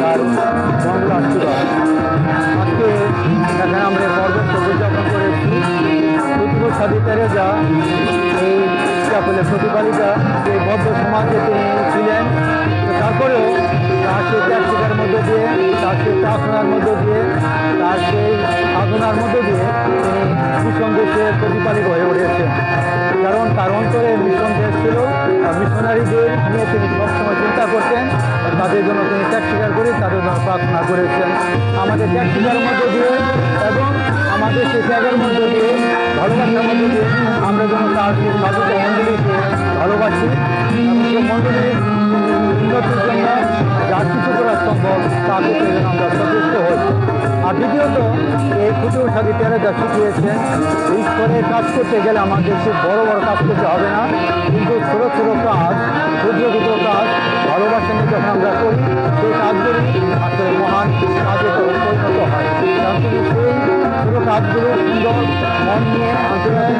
তার এখানে আমরা পর্বত উদযাপন যা এই চাপলে প্রতিপালিতা যে বদ্ধ সমাজে তিনি ছিলেন তারপরেও তার মধ্যে দিয়ে তার সেই মধ্যে দিয়ে তার সেই মধ্যে দিয়ে তিনি প্রতিপালিত হয়ে উঠেছেন কারণ তার অন্তরে মিশন দেশ ছিল মিশনারিদের নিয়ে তিনি সবসময় চিন্তা করতেন তাদের জন্য ত্যাগ স্বীকার করে তাদের জন্য প্রার্থনা করেছেন। আমাদের ত্যাগ স্বীকারের মধ্যে দিয়ে এবং আমাদের সেই ত্যাগের মধ্যে দিয়ে, ভালোবাসার মধ্যে দিয়ে আমরা যেন তার সেই সাধুত মণ্ডলীকে ভালোবাসি। মণ্ডলীর উন্নতির জন্য যা কিছু করা সম্ভব তা করতে যেন আমরা সচেষ্ট হই। আর দ্বিতীয়ত, এই খুচুর সাথী তেরেজা শিখিয়েছেন ঈশ্বরের কাজ করতে গেলে আমাদের খুব বড় বড় কাজ করতে হবে না। কিন্তু ছোট ছোট কাজ ক্ষুদ্র ছোট কাজগুলো সুন্দর মন নিয়ে আন্তর্জাতিক